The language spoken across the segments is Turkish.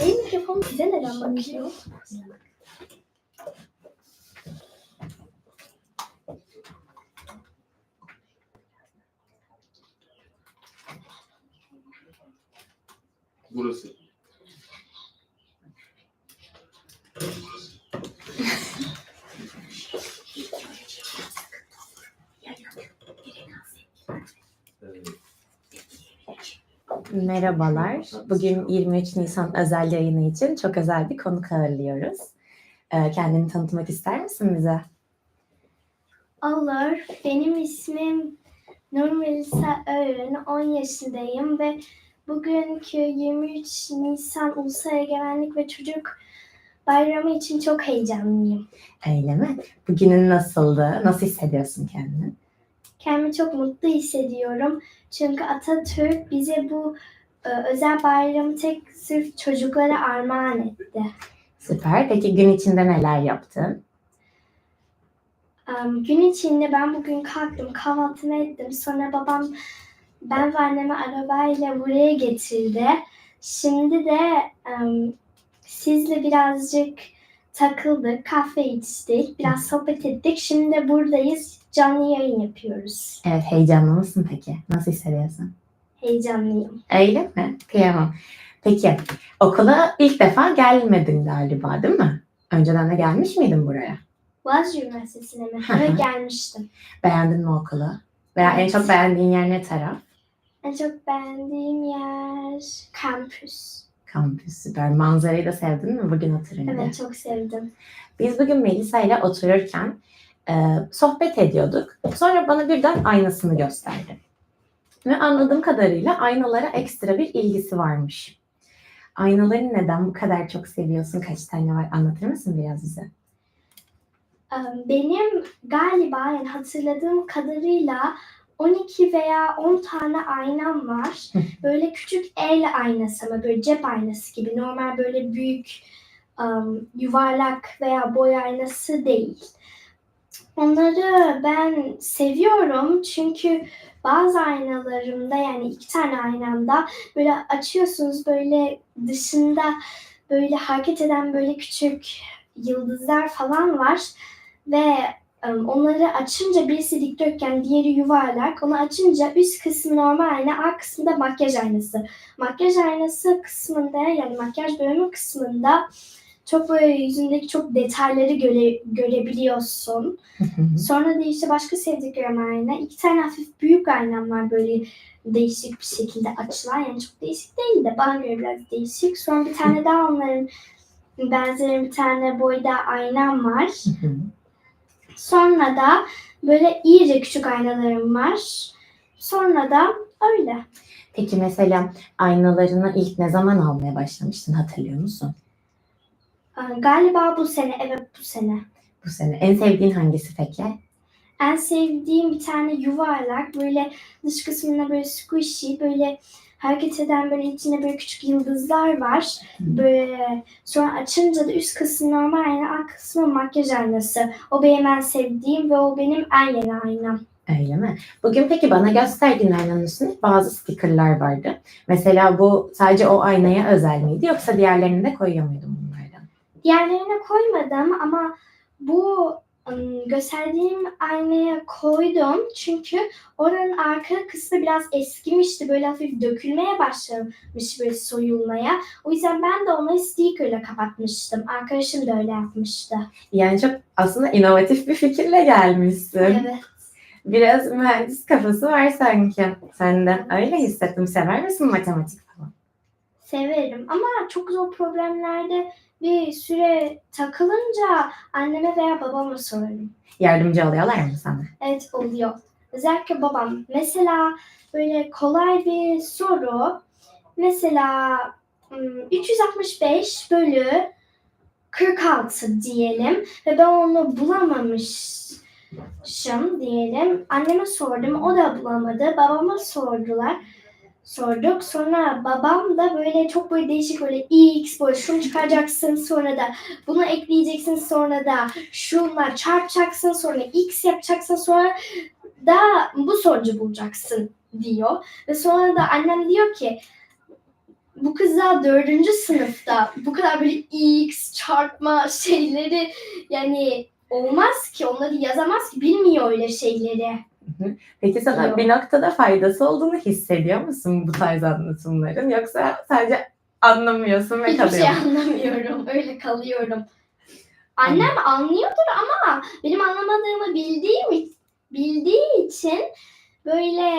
Benim mikrofon size neden bakıyor? Burası. Evet. Merhabalar. Bugün 23 Nisan özel yayını için çok özel bir konuk ağırlıyoruz. Ee, Kendini tanıtmak ister misin bize? Olur. Benim ismim Nur Melisa Öğren. 10 yaşındayım ve bugünkü 23 Nisan Ulusal Egemenlik ve Çocuk Bayramı için çok heyecanlıyım. Öyle mi? Bugünün nasıldı? Nasıl hissediyorsun kendini? Kendimi çok mutlu hissediyorum. Çünkü Atatürk bize bu e, özel bayramı tek sırf çocuklara armağan etti. Süper. Peki gün içinde neler yaptın? Um, gün içinde ben bugün kalktım, kahvaltımı ettim. Sonra babam ben ve annemi arabayla buraya getirdi. Şimdi de um, sizle birazcık takıldık, kahve içtik, biraz sohbet ettik. Şimdi de buradayız, canlı yayın yapıyoruz. Evet, heyecanlı mısın peki? Nasıl hissediyorsun? Heyecanlıyım. Öyle mi? Kıyamam. Peki, okula ilk defa gelmedin galiba değil mi? Önceden de gelmiş miydin buraya? Boğaziçi Üniversitesi'ne mi? Evet gelmiştim. Beğendin mi okulu? Veya en Evet. çok beğendiğin yer ne taraf? En çok beğendiğim yer kampüs. Kampüs süper. Manzarayı da sevdin mi bugün oturunca? Evet çok sevdim. Biz bugün Melisa ile otururken e, sohbet ediyorduk. Sonra bana birden aynasını gösterdi. Ve anladığım kadarıyla aynalara ekstra bir ilgisi varmış. Aynaları neden bu kadar çok seviyorsun? Kaç tane var? Anlatır mısın biraz bize? Benim galiba yani hatırladığım kadarıyla 12 veya 10 tane aynam var. Böyle küçük el aynası ama böyle cep aynası gibi. Normal böyle büyük um, yuvarlak veya boy aynası değil. Onları ben seviyorum çünkü bazı aynalarımda yani iki tane aynamda böyle açıyorsunuz böyle dışında böyle hareket eden böyle küçük yıldızlar falan var ve onları açınca birisi dikdörtgen, diğeri yuvarlak. Onu açınca üst kısmı normal ayna, alt kısmı da makyaj aynası. Makyaj aynası kısmında yani makyaj bölümü kısmında çok böyle yüzündeki çok detayları göre, görebiliyorsun. Sonra da işte başka sevdiklerim ayna. İki tane hafif büyük aynam var böyle değişik bir şekilde açılan. Yani çok değişik değil de bana göre biraz değişik. Sonra bir tane daha onların benzeri bir tane boyda aynam var. Sonra da böyle iyice küçük aynalarım var. Sonra da öyle. Peki mesela aynalarını ilk ne zaman almaya başlamıştın hatırlıyor musun? Ee, Galiba bu sene, evet bu sene. Bu sene. En sevdiğin hangisi peki? En sevdiğim bir tane yuvarlak böyle dış kısmında böyle squishy böyle hareket eden böyle içinde böyle küçük yıldızlar var. Böyle sonra açınca da üst kısmı normal ayna, alt kısmı makyaj aynası. O benim en sevdiğim ve o benim en yeni aynam. Öyle mi? Bugün peki bana gösterdiğin aynanın üstünde bazı stickerlar vardı. Mesela bu sadece o aynaya özel miydi yoksa diğerlerini de koyuyor muydun bunlardan? Diğerlerine koymadım ama bu gösterdiğim aynaya koydum çünkü oranın arka kısmı biraz eskimişti. Böyle hafif dökülmeye başlamış böyle soyulmaya. O yüzden ben de onu stickerla kapatmıştım. Arkadaşım da öyle yapmıştı. Yani çok aslında inovatif bir fikirle gelmişsin. Evet. Biraz mühendis kafası var sanki sende. Öyle hissettim. Sever misin matematik falan? Severim ama çok zor problemlerde bir süre takılınca anneme veya babama sorarım. Yardımcı oluyorlar mı sana? Evet oluyor. Özellikle babam. Mesela böyle kolay bir soru. Mesela hmm, 365 bölü 46 diyelim ve ben onu bulamamışım diyelim. Anneme sordum, o da bulamadı. Babama sordular. Sorduk. Sonra babam da böyle çok böyle değişik böyle x böyle şunu çıkaracaksın sonra da bunu ekleyeceksin sonra da şunla çarpacaksın sonra x yapacaksın sonra da bu sonucu bulacaksın diyor. Ve sonra da annem diyor ki bu kız daha dördüncü sınıfta. Bu kadar böyle x çarpma şeyleri yani olmaz ki. Onları yazamaz ki. Bilmiyor öyle şeyleri. Peki sana Yok. bir noktada faydası olduğunu hissediyor musun bu tarz anlatımların? Yoksa sadece anlamıyorsun ve Hiçbir şey kalıyor musun? anlamıyorum. Öyle kalıyorum. Annem anlıyordur ama benim anlamadığımı bildiğim bildiği için böyle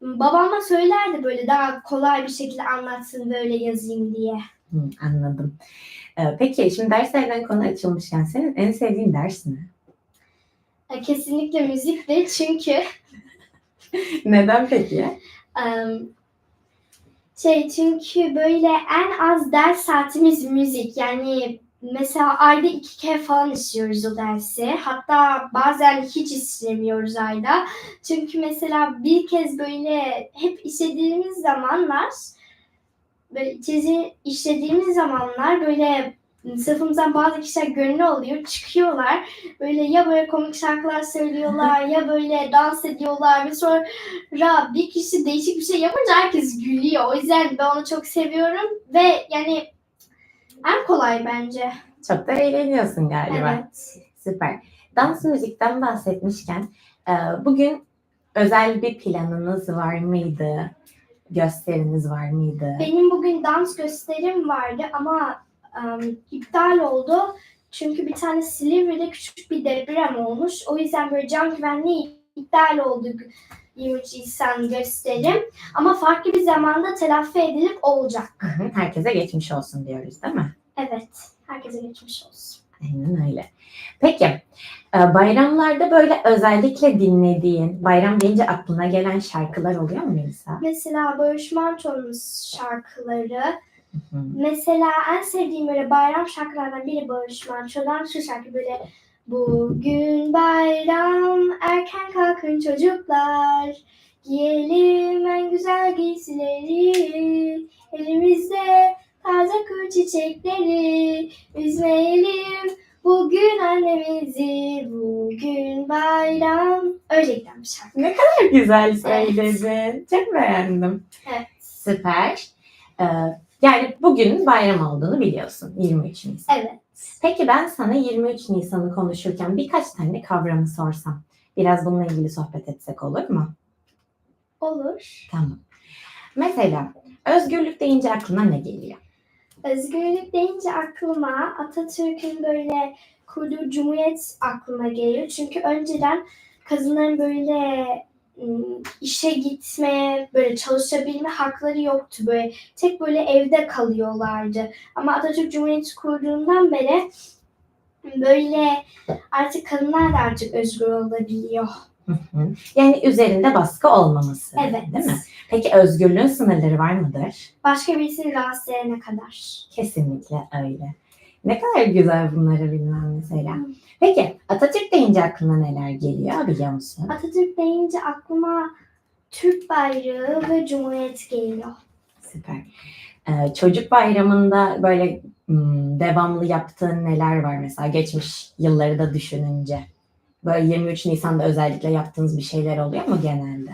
babama söylerdi böyle daha kolay bir şekilde anlatsın böyle yazayım diye. Hı, anladım. Ee, peki şimdi derslerden konu açılmışken senin en sevdiğin ders ne? E, Kesinlikle müzikti çünkü Neden peki? em, şey çünkü böyle en az ders saatimiz müzik yani mesela ayda iki kere falan işliyoruz o dersi. Hatta bazen hiç işlemiyoruz ayda. Çünkü mesela bir kez böyle hep işlediğimiz zamanlar böyle işlediğimiz zamanlar böyle sınıfımızdan bazı kişiler gönüllü oluyor, çıkıyorlar. Böyle ya böyle komik şarkılar söylüyorlar ya böyle dans ediyorlar ve sonra bir kişi değişik bir şey yapınca herkes gülüyor. O yüzden ben onu çok seviyorum ve yani en kolay bence. Çok da eğleniyorsun galiba. Evet. Süper. Dans müzikten bahsetmişken e, bugün özel bir planınız var mıydı? Gösteriniz var mıydı? Benim bugün dans gösterim vardı ama em, iptal oldu. Çünkü bir tane Silivri'de küçük bir deprem olmuş. O yüzden böyle can güvenliği iptal oldu 23 Nisan gösterim. Ama farklı bir zamanda telafi edilip olacak. Hı hı, Herkese geçmiş olsun diyoruz değil mi? Evet. Herkese geçmiş olsun. Aynen öyle. Peki e, bayramlarda böyle özellikle dinlediğin, bayram deyince aklına gelen şarkılar oluyor mu Melisa? Mesela Barış Manço'nun şarkıları. Hı hı. Mesela en sevdiğim böyle bayram şarkılardan biri Barış Manço'dan şu şarkı böyle Bugün bayram erken kalkın çocuklar Giyelim en güzel giysileri Elimizde taze kır çiçekleri Üzmeyelim bugün annemizi Bugün bayram Öyle giden bir şarkı. Çok güzel söyledin. Çok beğendim. Evet. Süper. Ee, yani bugün bayram olduğunu biliyorsun 23 Nisan. Evet. Peki ben sana 23 Nisan'ı konuşurken birkaç tane kavramı sorsam. Biraz bununla ilgili sohbet etsek olur mu? Olur. Tamam. Mesela özgürlük deyince aklına ne geliyor? Özgürlük deyince aklıma Atatürk'ün böyle kurduğu cumhuriyet aklıma geliyor. Çünkü önceden kadınların böyle işe gitme, böyle çalışabilme hakları yoktu. Böyle tek böyle evde kalıyorlardı. Ama Atatürk Cumhuriyeti kurduğundan beri böyle artık kadınlar da artık özgür olabiliyor. Hı hı. Yani üzerinde baskı olmaması. Evet. Değil mi? Peki özgürlüğün sınırları var mıdır? Başka birisini rahatsız edene kadar. Kesinlikle öyle. Ne kadar güzel bunları bilmem mesela. Peki Atatürk deyince aklına neler geliyor biliyor musun? Atatürk deyince aklıma Türk bayrağı ve Cumhuriyet geliyor. Süper. Ee, çocuk bayramında böyle hmm, devamlı yaptığın neler var mesela geçmiş yılları da düşününce? Böyle 23 Nisan'da özellikle yaptığınız bir şeyler oluyor mu genelde?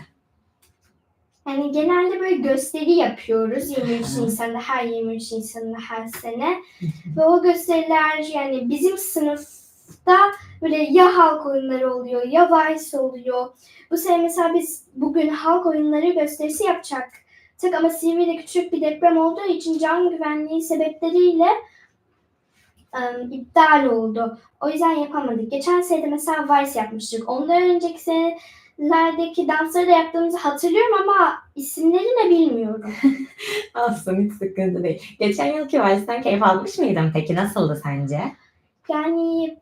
Yani genelde böyle gösteri yapıyoruz 23 Aha. Nisan'da, her 23 Nisan'da her sene. Ve o gösteriler yani bizim sınıfta böyle ya halk oyunları oluyor ya vals oluyor. Bu sene mesela biz bugün halk oyunları gösterisi yapacaktık ama Silivri'de küçük bir deprem olduğu için can güvenliği sebepleriyle ım, iptal oldu. O yüzden yapamadık. Geçen sene de mesela vals yapmıştık. Ondan önceki senelerdeki dansları da yaptığımızı hatırlıyorum ama isimlerini bilmiyorum. Olsun hiç sıkıntı değil. Geçen yılki valisten keyif almış mıydın peki? Nasıldı sence? Yani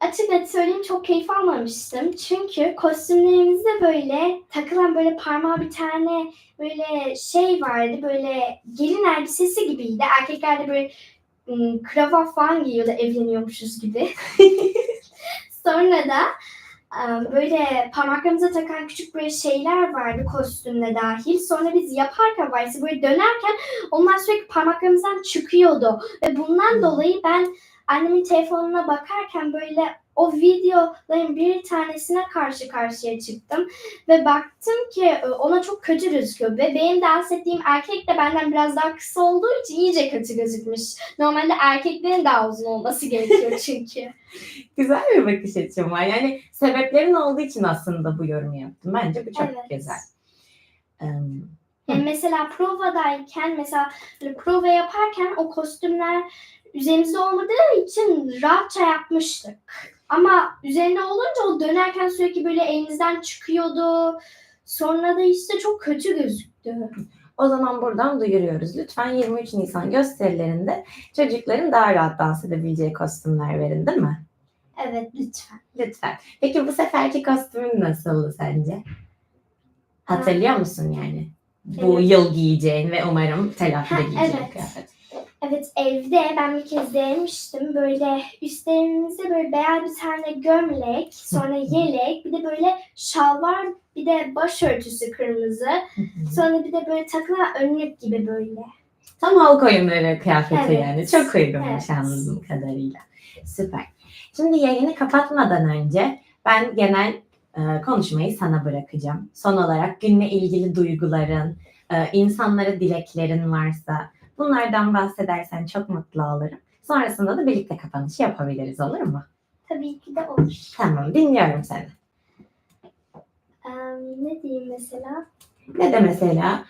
açık net söyleyeyim çok keyif almamıştım. Çünkü kostümlerimizde böyle takılan böyle parmağa bir tane böyle şey vardı. Böyle gelin elbisesi gibiydi. Erkekler de böyle ım, kravat falan giyiyordu evleniyormuşuz gibi. Sonra da böyle parmaklarımıza takan küçük böyle şeyler vardı kostümle dahil. Sonra biz yaparken valsi böyle dönerken onlar sürekli parmaklarımızdan çıkıyordu. Ve bundan Hmm. dolayı ben annemin telefonuna bakarken böyle o videoların bir tanesine karşı karşıya çıktım ve baktım ki e, ona çok kötü gözüküyor ve benim dans ettiğim erkek de benden biraz daha kısa olduğu için iyice kötü gözükmüş. Normalde erkeklerin daha uzun olması gerekiyor çünkü. Güzel bir bakış açım var. Yani sebeplerin olduğu için aslında bu yorumu yaptım. Bence bu çok Evet. güzel. Ee, Yani mesela provadayken mesela prova yaparken o kostümler üzerimizde olmadığı için rahatça yapmıştık. Ama üzerinde olunca o dönerken sürekli böyle elimizden çıkıyordu. Sonra da işte çok kötü gözüktü. O zaman buradan duyuruyoruz. Lütfen 23 Nisan gösterilerinde çocukların daha rahat dans edebileceği kostümler verin değil mi? Evet lütfen. Lütfen. Peki bu seferki kostümün nasıldı sence? Hatırlıyor musun yani? Bu Evet. yıl giyeceğin ve umarım telaffide Ha, giyeceğin evet. kıyafet. Evet evde ben bir kez denemiştim. Böyle üstlerimizde böyle beyaz bir tane gömlek, sonra yelek, bir de böyle şalvar, bir de başörtüsü kırmızı. Sonra bir de böyle takılan önlük gibi böyle. Tam halk oyunları kıyafeti Evet. yani. Çok uygunmuş Evet. anladığım kadarıyla. Süper. Şimdi yayını kapatmadan önce ben genel e, konuşmayı sana bırakacağım. Son olarak günle ilgili duyguların, e, insanlara dileklerin varsa bunlardan bahsedersen çok mutlu olurum. Sonrasında da birlikte kapanışı yapabiliriz olur mu? Tabii ki de olur. Tamam dinliyorum seni. Ee, ne diyeyim mesela? Ne de mesela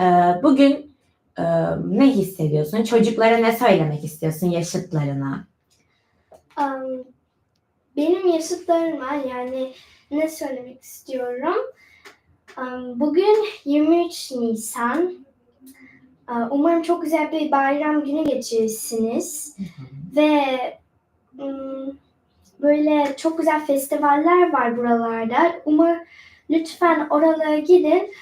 e, bugün e, ne hissediyorsun? Çocuklara ne söylemek istiyorsun yaşıtlarına? Am, benim yaşıtlarıma yani ne söylemek istiyorum? Am, bugün 23 Nisan. Aa, Umarım çok güzel bir bayram günü geçirirsiniz. Ve böyle çok güzel festivaller var buralarda. Umar lütfen oralara gidin.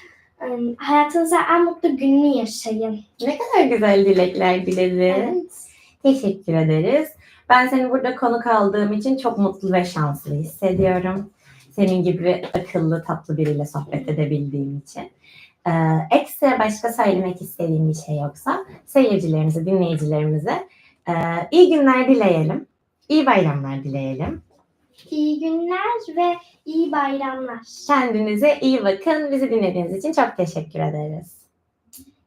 Im, Hayatınızda en mutlu gününü yaşayın. Ne kadar güzel dilekler diledin. Evet. Teşekkür ederiz. Ben seni burada konuk aldığım için çok mutlu ve şanslı hissediyorum. Senin gibi akıllı, tatlı biriyle sohbet edebildiğim için. Ee, ekstra başka söylemek istediğim bir şey yoksa seyircilerimize, dinleyicilerimize e, iyi günler dileyelim. İyi bayramlar dileyelim. İyi günler ve iyi bayramlar. Kendinize iyi bakın. Bizi dinlediğiniz için çok teşekkür ederiz.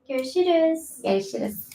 Görüşürüz. Görüşürüz.